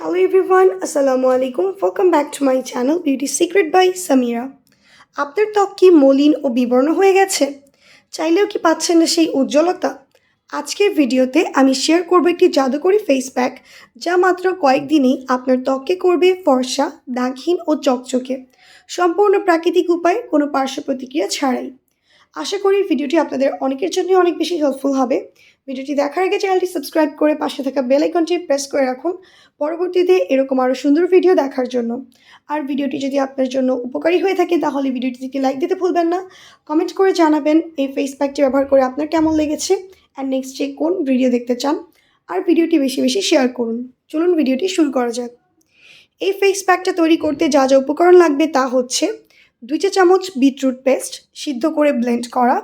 Hello everyone, Assalamu alaikum. Welcome back to my channel Beauty Secret by Samira. আপনার ত্বক কি মলিন ও বিবর্ণ হয়ে গেছে? চাইলেও কি পাচ্ছেন না সেই উজ্জ্বলতা? আজকের ভিডিওতে আমি শেয়ার করব একটি জাদুকরি ফেস প্যাক যা মাত্র কয়েকদিনেই আপনার ত্বককে করবে ফর্সা দাগহীন ও চকচকে। সম্পূর্ণ প্রাকৃতিক উপায় কোনো পার্শ্ব প্রতিক্রিয়া ছাড়াই। আশা করি ভিডিওটি আপনাদের অনেকের জন্য অনেক বেশি হেল্পফুল হবে। ভিডিওটি দেখার আগে চ্যানেলটি সাবস্ক্রাইব করে পাশে থাকা বেল আইকনটি প্রেস করে রাখুন। পরবর্তীতে এরকম আরও সুন্দর ভিডিও দেখার জন্য। আর ভিডিওটি যদি আপনার জন্য উপকারী হয়ে থাকে, তাহলে ভিডিওটিকে লাইক দিতে ভুলবেন না। কমেন্ট করে জানাবেন এই ফেস প্যাকটি ব্যবহার করে আপনার কেমন লেগেছে। অ্যান্ড নেক্সট যে কোন ভিডিও দেখতে চান, আর ভিডিওটি বেশি বেশি শেয়ার করুন। চলুন ভিডিওটি শুরু করা যাক। এই ফেস প্যাকটা তৈরি করতে যা যা উপকরণ লাগবে তা হচ্ছে দুই চা চামচ বিটরুট পেস্ট সিদ্ধ করে ব্লেন্ড করা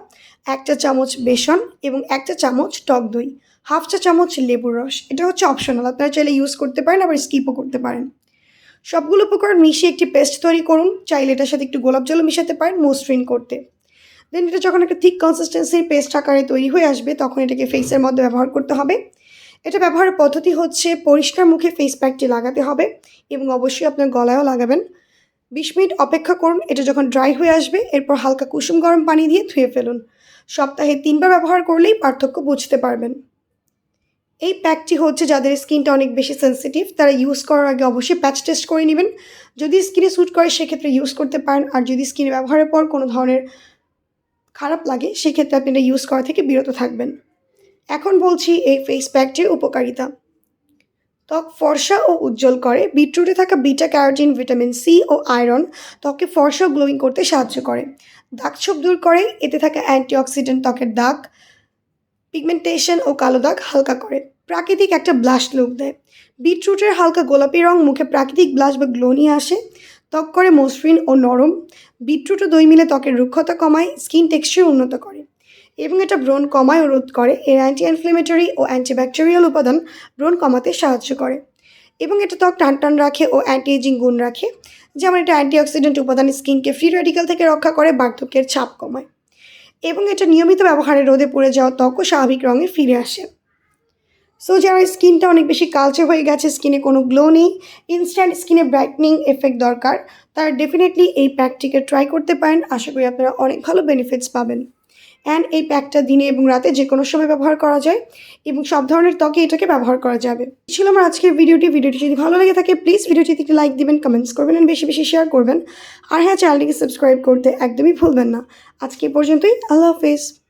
একটা চামচ বেসন এবং একটা চামচ টক দই, হাফ চা চামচ লেবুর রস। এটা হচ্ছে অপশনাল আপনারা চাইলে ইউজ করতে পারেন, আবার স্কিপও করতে পারেন। সবগুলো উপকরণ মিশিয়ে একটি পেস্ট তৈরি করুন, চাইলে এটার সাথে একটু গোলাপ জলও মিশাতে পারেন, মসৃণ করতে। দেন এটা যখন একটা থিক কনসিস্টেন্সির পেস্ট আকারে তৈরি হয়ে আসবে, তখন এটাকে ফেসের মধ্যে ব্যবহার করতে হবে। এটা ব্যবহারের পদ্ধতি হচ্ছে পরিষ্কার মুখে ফেস প্যাকটি লাগাতে হবে এবং অবশ্যই আপনার গলায়ও লাগাবেন। বিশ মিনিট অপেক্ষা করুন, এটা যখন ড্রাই হয়ে আসবে, এরপর হালকা কুসুম গরম পানি দিয়ে ধুয়ে ফেলুন। সপ্তাহে তিনবার ব্যবহার করলেই পার্থক্য বুঝতে পারবেন। এই প্যাকটি হচ্ছে যাদের স্কিনটা অনেক বেশি সেন্সিটিভ তারা ইউজ করার আগে অবশ্যই প্যাচ টেস্ট করে নেবেন। যদি স্কিনে স্যুট করে, সেক্ষেত্রে ইউজ করতে পারেন, আর যদি স্কিনে ব্যবহারের পর কোনো ধরনের খারাপ লাগে, সেক্ষেত্রে আপনি এটা ইউজ করা থেকে বিরত থাকবেন। এখন বলছি এই ফেস প্যাকটির উপকারিতা। ত্বক ফর্সা ও উজ্জ্বল করে। বিটরুটে থাকা বিটা, ক্যারোটিন, ভিটামিন সি ও আয়রন ত্বকে ফর্সা গ্লোয়িং করতে সাহায্য করে। দাগ ছোপ দূর করে। এতে থাকা অ্যান্টিঅক্সিডেন্ট ত্বকের দাগ, পিগমেন্টেশন ও কালো দাগ হালকা করে। প্রাকৃতিক একটা ব্লাশ লুক দেয়। বিটরুটের হালকা গোলাপি রং মুখে প্রাকৃতিক ব্লাশ বা গ্লো নিয়ে আসে। ত্বক করে মসৃণ ও নরম। বিটরুট ও দই মিলে ত্বকের রুক্ষতা কমায়, স্কিন টেক্সচার উন্নত করে। এবং এটা ব্রণ কমায় ও রোধ করে। এর অ্যান্টি ইনফ্লেমেটরি ও অ্যান্টিব্যাকটেরিয়াল উপাদান ব্রণ কমাতে সাহায্য করে। এবং এটা ত্বক টান টান রাখে ও অ্যান্টি এজিং গুণ রাখে। যেমন এটা অ্যান্টিঅক্সিডেন্ট উপাদান স্কিনকে ফ্রি রেডিক্যাল থেকে রক্ষা করে, বার্ধক্যের ছাপ কমায়। এবং এটা নিয়মিত ব্যবহারে রোদে পড়ে যাওয়া ত্বকও স্বাভাবিক রঙে ফিরে আসে। সো যারা স্কিনটা অনেক বেশি কালচে হয়ে গেছে, স্কিনে কোনো গ্লো নেই ইনস্ট্যান্ট স্কিনে ব্রাইটনিং এফেক্ট দরকার, তারা ডেফিনেটলি এই প্যাকটিকে ট্রাই করতে পারেন। আশা করি আপনারা অনেক ভালো বেনিফিটস পাবেন। অ্যান্ড এই প্যাকটা দিনে এবং রাতে যে কোনো সময় ব্যবহার করা যায় এবং সব ধরনের ত্বকে এটাকে ব্যবহার করা যাবে। ছিল আমার আজকের ভিডিওটি। ভিডিওটি যদি ভালো লেগে থাকে প্লিজ ভিডিওটিতে একটি লাইক দিবেন কমেন্টস করবেন অ্যান্ড বেশি বেশি শেয়ার করবেন। আর হ্যাঁ চ্যানেলটিকে সাবস্ক্রাইব করতে একদমই ভুলবেন না। আজকে পর্যন্তই। আল্লাহ হাফেজ।